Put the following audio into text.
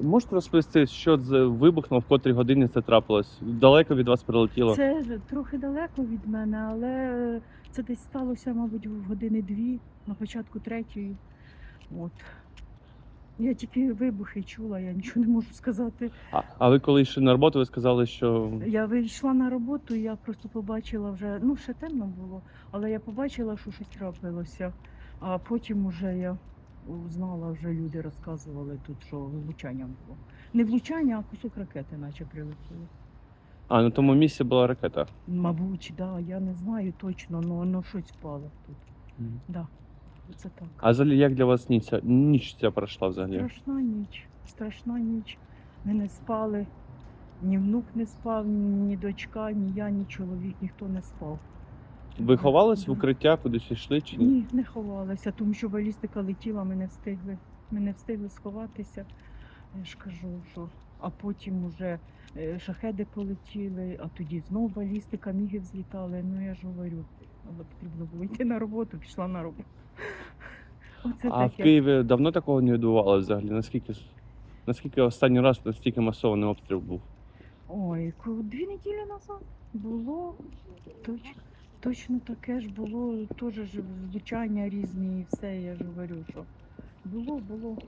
Можете розповісти, що з вибухнув, в котрій годині це трапилось? Далеко від вас прилетіло? Це трохи далеко від мене, але це десь сталося, мабуть, в години дві, на початку третьої. От. Я тільки вибухи чула, я нічого не можу сказати. А, а ви коли йшли на роботу, ви сказали, що Я вийшла на роботу, я просто побачила вже, ну ще темно було, але я побачила, що щось трапилося. А потім уже я знала, вже люди розказували тут, що влучання було. Не влучання, а кусок ракети, наче прилетіло. а на тому місці була ракета. Мабуть, да, я не знаю точно, але воно щось впало тут. Да, це так. А взагалі як для вас ніч, ця- ніч ця пройшла взагалі? Страшна ніч, страшна ніч. Ми не спали, ні внук не спав, ні дочка, ні я, ні чоловік, ніхто не спав. Ви ховались в укриття, кудись йшли чи ні? Ні, не ховалися, тому що балістика летіла, ми не встигли. Ми не встигли сховатися. Я ж кажу, що а потім уже е, шахеди полетіли, а тоді знов балістика, міги злітали. Ну я ж говорю, але потрібно було йти на роботу, пішла на роботу. Оце А в. Києві давно такого не відбувалося взагалі? Наскільки наскільки останній раз настільки масований обстріл був? Ой, дві неділі назад було точно, точно таке ж було, теж ж влучання різні і все, я ж говорю, що було, було.